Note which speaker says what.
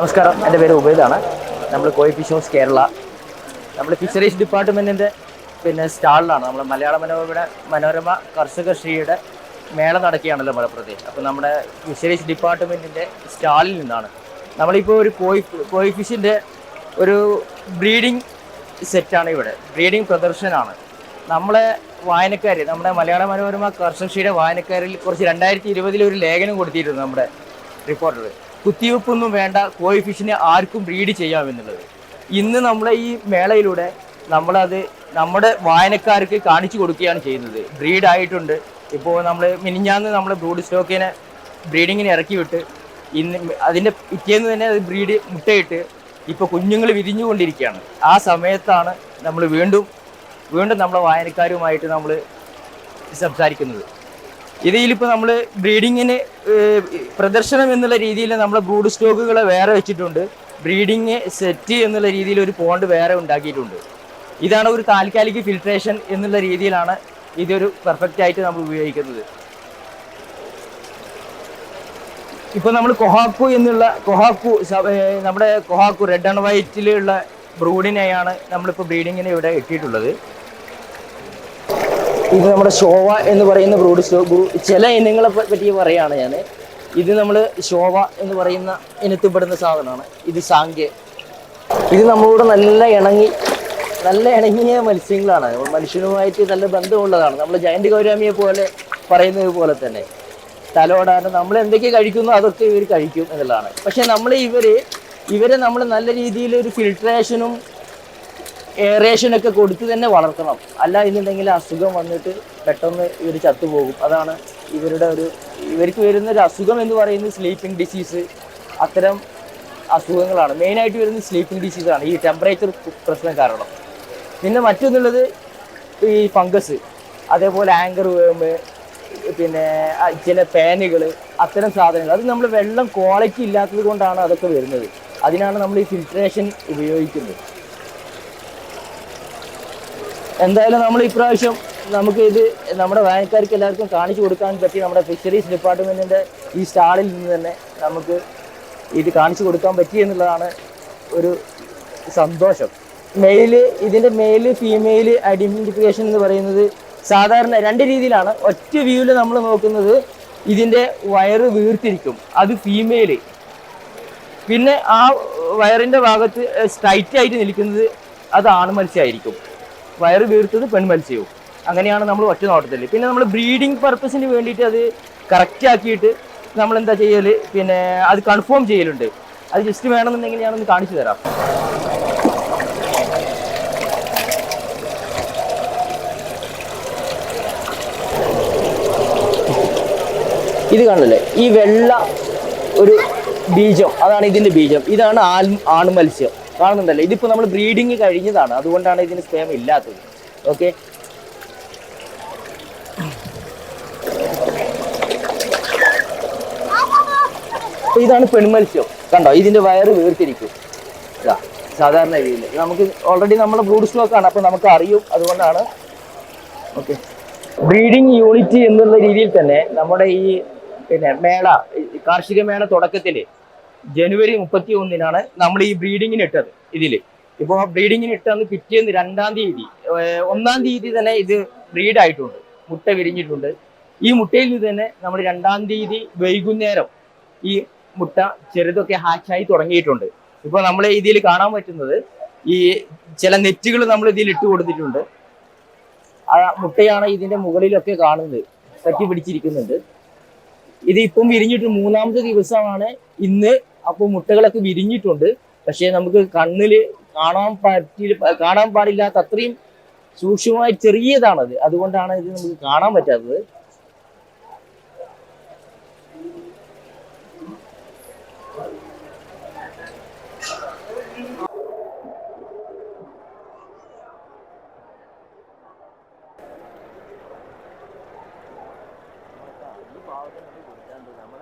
Speaker 1: നമസ്കാരം. എന്റെ പേര് ഉബൈദാണ്. നമ്മൾ കോയി ഫിഷ് ഹൗസ് കേരള. നമ്മൾ ഫിഷറീസ് ഡിപ്പാർട്ട്മെന്റിന്റെ പിന്നെ സ്റ്റാളിലാണ്. നമ്മൾ മലയാള മനോരമയുടെ മനോരമ കർഷക ശ്രീയുടെ മേള നടക്കുകയാണല്ലോ മലപ്പുറത്തെ. അപ്പോൾ നമ്മുടെ ഫിഷറീസ് ഡിപ്പാർട്ട്മെന്റിന്റെ സ്റ്റാളിൽ നിന്നാണ്. നമ്മളിപ്പോൾ ഒരു കോയി കോയി ഫിഷിന്റെ ഒരു ബ്രീഡിംഗ് സെറ്റാണ് ഇവിടെ. ബ്രീഡിംഗ് പ്രദർശനമാണ്. നമ്മളെ വായനക്കാർ നമ്മുടെ മലയാള മനോരമ കർഷകശ്രീയുടെ വായനക്കാരിൽ കുറച്ച് രണ്ടായിരത്തി ഇരുപതിൽ ഒരു ലേഖനം കൊടുത്തിരുന്നു നമ്മുടെ റിപ്പോർട്ടർ. കുത്തിവെപ്പൊന്നും വേണ്ട കോഴി ഫിഷിനെ ആർക്കും ബ്രീഡ് ചെയ്യാമെന്നുള്ളത്. ഇന്ന് നമ്മളെ ഈ മേളയിലൂടെ നമ്മളത് നമ്മുടെ വായനക്കാർക്ക് കാണിച്ചു കൊടുക്കുകയാണ് ചെയ്യുന്നത്. ബ്രീഡ് ആയിട്ടുണ്ട്. ഇപ്പോൾ നമ്മൾ മിനിഞ്ഞാന്ന് നമ്മൾ ബ്രൂഡ് സ്റ്റോക്കിനെ ബ്രീഡിങ്ങിന് ഇറക്കി വിട്ട് ഇന്ന് അതിന്റെ പിറ്റേന്ന് തന്നെ അത് ബ്രീഡ് മുട്ടയിട്ട് ഇപ്പോൾ കുഞ്ഞുങ്ങൾ വിരിഞ്ഞുകൊണ്ടിരിക്കുകയാണ്. ആ സമയത്താണ് നമ്മൾ വീണ്ടും വീണ്ടും നമ്മളെ വായനക്കാരുമായിട്ട് നമ്മൾ സംസാരിക്കുന്നത്. ഇതിലിപ്പോൾ നമ്മൾ ബ്രീഡിങ്ങിന് പ്രദർശനം എന്നുള്ള രീതിയിൽ നമ്മൾ ബ്രൂഡ് സ്റ്റോക്കുകളെ വേറെ വെച്ചിട്ടുണ്ട്. ബ്രീഡിങ് സെറ്റ് എന്നുള്ള രീതിയിൽ ഒരു പോണ്ട് വേറെ ഉണ്ടാക്കിയിട്ടുണ്ട്. ഇതാണ് ഒരു താൽക്കാലിക ഫിൽട്രേഷൻ എന്നുള്ള രീതിയിലാണ് ഇതൊരു പെർഫെക്റ്റ് ആയിട്ട് നമ്മൾ ഉപയോഗിക്കുന്നത്. ഇപ്പോൾ നമ്മൾ കൊഹാക്കു എന്നുള്ള കൊഹാക്കു നമ്മുടെ കൊഹാക്കു റെഡ് ആൻഡ് വൈറ്റിലുള്ള ബ്രൂഡിനെയാണ് നമ്മളിപ്പോൾ ബ്രീഡിങ്ങിന് ഇവിടെ എത്തിയിട്ടുള്ളത്. ഇത് നമ്മുടെ ഷോവ എന്ന് പറയുന്ന ബ്രൂഡ് ചില ഇനങ്ങളെ പറ്റി പറയുകയാണ് ഞാൻ ഇത് നമ്മൾ ശോഭ എന്ന് പറയുന്ന ഇനത്തിൽപ്പെടുന്ന സാധനമാണ്. ഇത് സാങ്കേ. ഇത് നമ്മളോട് നല്ല ഇണങ്ങി നല്ല ഇണങ്ങിയ മത്സ്യങ്ങളാണ്. മനുഷ്യനുമായിട്ട് നല്ല ബന്ധമുള്ളതാണ്. നമ്മൾ ജയന്റ് ഗൗരാമിയെ പോലെ പറയുന്നത് പോലെ തന്നെ. തലോടാണ്. നമ്മൾ എന്തൊക്കെ കഴിക്കുന്നു അതൊക്കെ ഇവർ കഴിക്കും എന്നുള്ളതാണ്. പക്ഷെ നമ്മൾ ഇവർ ഇവരെ നമ്മൾ നല്ല രീതിയിൽ ഒരു ഫിൽട്രേഷനും എയറേഷനൊക്കെ കൊടുത്ത് തന്നെ വളർത്തണം. അല്ല എന്നുണ്ടെങ്കിൽ അസുഖം വന്നിട്ട് പെട്ടെന്ന് ഇവർ ചത്തുപോകും. അതാണ് ഇവരുടെ ഒരു ഇവർക്ക് വരുന്ന ഒരു അസുഖം എന്ന് പറയുന്നത് സ്ലീപ്പിംഗ് ഡിസീസ് അത്തരം അസുഖങ്ങളാണ്. മെയിനായിട്ട് വരുന്നത് സ്ലീപ്പിംഗ് ഡിസീസാണ് ഈ ടെമ്പറേച്ചർ പ്രശ്നം കാരണം. പിന്നെ മറ്റൊന്നുള്ളത് ഈ ഫംഗസ് അതേപോലെ ആങ്കർ വേമ്പ് പിന്നെ ചില പാനുകൾ അത്തരം സാധനങ്ങൾ. അത് നമ്മൾ വെള്ളം ക്വാളിറ്റി ഇല്ലാത്തത് കൊണ്ടാണ് അതൊക്കെ വരുന്നത്. അതിനാണ് നമ്മൾ ഈ ഫിൽട്രേഷൻ ഉപയോഗിക്കുന്നത്. എന്തായാലും നമ്മൾ ഇപ്രാവശ്യം നമുക്ക് ഇത് നമ്മുടെ വായനക്കാർക്ക് എല്ലാവർക്കും കാണിച്ചു കൊടുക്കാൻ പറ്റി നമ്മുടെ ഫിഷറീസ് ഡിപ്പാർട്ട്മെന്റിന്റെ ഈ സ്റ്റാളിൽ നിന്ന് തന്നെ നമുക്ക് ഇത് കാണിച്ചു കൊടുക്കാൻ പറ്റി എന്നുള്ളതാണ് ഒരു സന്തോഷം. മെയിൽ ഇതിന്റെ മെയിൽ ഫീമെയിൽ ഐഡന്റിഫിക്കേഷൻ എന്ന് പറയുന്നത് സാധാരണ രണ്ട് രീതിയിലാണ്. ഒറ്റ വ്യൂവിൽ നമ്മൾ നോക്കുന്നത് ഇതിന്റെ വയറ് വീർത്തിരിക്കും. അത് ഫീമെയിൽ പിന്നെ ആ വയറിന്റെ ഭാഗത്ത് സ്ട്രൈറ്റ് ആയിട്ട് നിൽക്കുന്നത് അത് ആൺമത്സ്യമായിരിക്കും വയറ് വീർത്തത് പെൺമത്സ്യവും. അങ്ങനെയാണ് നമ്മൾ ഒറ്റ നോട്ടത്തിൽ പിന്നെ നമ്മൾ ബ്രീഡിംഗ് പർപ്പസിന് വേണ്ടിയിട്ട് അത് കറക്റ്റ് ആക്കിയിട്ട് നമ്മൾ എന്താ ചെയ്യൽ പിന്നെ അത് കൺഫേം ചെയ്യലുണ്ട്. അത് ജസ്റ്റ് വേണമെന്നുണ്ടെങ്കിൽ ഞാനൊന്ന് കാണിച്ചു തരാം. ഇത് കാണില്ലേ ഈ വെള്ള ഒരു ബീജം. അതാണ് ഇതിന്റെ ബീജം. ഇതാണ് ആൺ ആൺമത്സ്യം കാണുന്നുണ്ടല്ലോ. ഇതിപ്പോ നമ്മൾ ബ്രീഡിങ് കഴിഞ്ഞതാണ്. അതുകൊണ്ടാണ് ഇതിന് സ്പേം ഇല്ലാത്തത്. ഓക്കെ ഇതാണ് പെൺമത്സ്യം. കണ്ടോ? ഇതിന്റെ വയറ് വീർത്തിരിക്കും. ഇതാ സാധാരണ രീതിയിൽ. നമുക്ക് ഓൾറെഡി നമ്മുടെ ബ്രൂഡ് സ്റ്റോക്കാണ് ആണ്. അപ്പൊ നമുക്ക് അറിയും. അതുകൊണ്ടാണ് ഓക്കെ ബ്രീഡിംഗ് യൂണിറ്റ് എന്നുള്ള രീതിയിൽ തന്നെ നമ്മുടെ ഈ പിന്നെ മേള കാർഷിക മേള തുടക്കത്തിൽ ജനുവരി മുപ്പത്തി ഒന്നിനാണ് നമ്മൾ ഈ ബ്രീഡിങ്ങിന് ഇട്ടത് ഇതിൽ ഇപ്പോൾ ബ്രീഡിങ്ങിന് ഇട്ടന്ന് പിറ്റേന്ന് രണ്ടാം തീയതി ഒന്നാം തീയതി തന്നെ ഇത് ബ്രീഡായിട്ടുണ്ട്. മുട്ട വിരിഞ്ഞിട്ടുണ്ട്. ഈ മുട്ടയിൽ നിന്ന് തന്നെ നമ്മൾ രണ്ടാം തീയതി വൈകുന്നേരം ഈ മുട്ട ചെറുതൊക്കെ ഹാച്ചായി തുടങ്ങിയിട്ടുണ്ട്. ഇപ്പോൾ നമ്മൾ ഇതിൽ കാണാൻ പറ്റുന്നത് ഈ ചില നെറ്റുകൾ നമ്മൾ ഇതിൽ ഇട്ട് കൊടുത്തിട്ടുണ്ട്. ആ മുട്ടയാണ് ഇതിന്റെ മുകളിലൊക്കെ കാണുന്നത്. പറ്റി പിടിച്ചിരിക്കുന്നുണ്ട്. ഇത് ഇപ്പം വിരിഞ്ഞിട്ട് മൂന്നാമത്തെ ദിവസമാണ് ഇന്ന് അപ്പോൾ മുട്ടകളൊക്കെ വിരിഞ്ഞിട്ടുണ്ട്. പക്ഷേ നമുക്ക് കണ്ണിൽ കാണാൻ പറ്റി കാണാൻ പാടില്ലാത്ത അത്രയും സൂക്ഷ്മമായി ചെറിയതാണത്. അതുകൊണ്ടാണ് ഇത് നമുക്ക് കാണാൻ പറ്റാത്തത്. നമ്മൾ